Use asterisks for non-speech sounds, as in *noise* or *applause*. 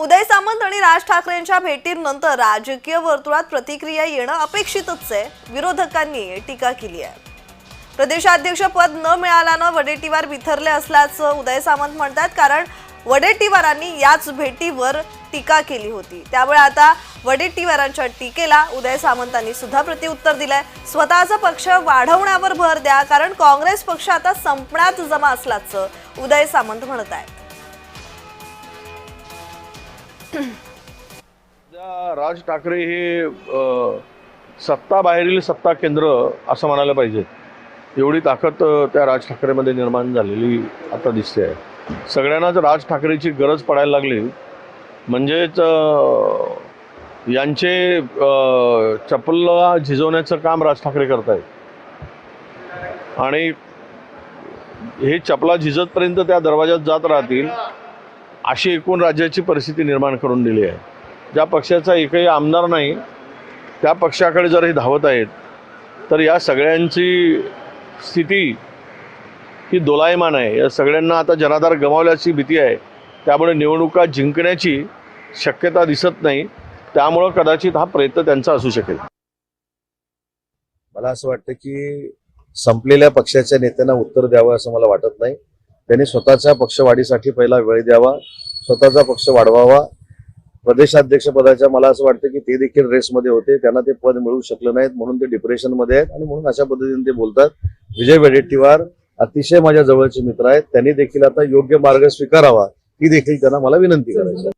उदय सामंत आणि राज ठाकरेंच्या भेटीनंतर राजकीय वर्तुळात प्रतिक्रिया येणं अपेक्षितच आहे. विरोधकांनी टीका केली आहे. प्रदेशाध्यक्ष पद न मिळाल्यानं वडेट्टीवार बिथरले असल्याचं उदय सामंत म्हणतात कारण वडेट्टीवारांनी याच भेटीवर टीका केली होती. त्यामुळे आता वडेट्टीवारांच्या टीकेला उदय सामंतांनी सुद्धा प्रत्युत्तर दिलंय. स्वतःचा पक्ष वाढवण्यावर भर द्या कारण काँग्रेस पक्ष आता संपण्यात जमा असल्याचं उदय सामंत म्हणत आहेत *coughs* राज ठाकरे हे सत्ता बाहेरील सत्ता केंद्र असं म्हणायला पाहिजे. एवढी ताकद त्या राज ठाकरेमध्ये निर्माण झालेली आता दिसते आहे. सगळ्यांनाच राज ठाकरेची गरज पडायला लागली. म्हणजेच यांचे चपलला झिजवण्याचं काम राज ठाकरे करत आहेत आणि हे चपला झिजतपर्यंत त्या दरवाजात जात राहतील. अशी एकूण राज्याची परिस्थिती निर्माण करून दिली आहे. ज्या पक्षाचा एकही आमदार नाही त्या पक्षाकडे जर हे धावत आहेत तर या सगळ्यांची स्थिती ही दोलायमान आहे. या सगळ्यांना आता जनाधार गमावल्याची भीती आहे. त्यामुळे निवडणुका जिंकण्याची शक्यता दिसत नाही. त्यामुळं कदाचित हा प्रयत्न त्यांचा असू शकेल. मला असं वाटतं की संपलेल्या पक्षाच्या नेत्यांना उत्तर द्यावं असं मला वाटत नाही. त्यांनी स्वतःच्या पक्षवाढीसाठी पहिला वेळ द्यावा स्वतःचा पक्ष वाढवावा प्रदेशाध्यक्ष पदाच्या मला असं वाटतं की ते देखील रेसमध्ये होते त्यांना ते पद मिळू शकलं नाहीत म्हणून ते डिप्रेशनमध्ये आहेत आणि म्हणून अशा पद्धतीने ते बोलतात विजय वडेट्टीवार अतिशय माझ्या जवळचे मित्र आहेत त्यांनी देखील आता योग्य मार्ग स्वीकारावा ही देखील त्यांना मला विनंती करायची आहे.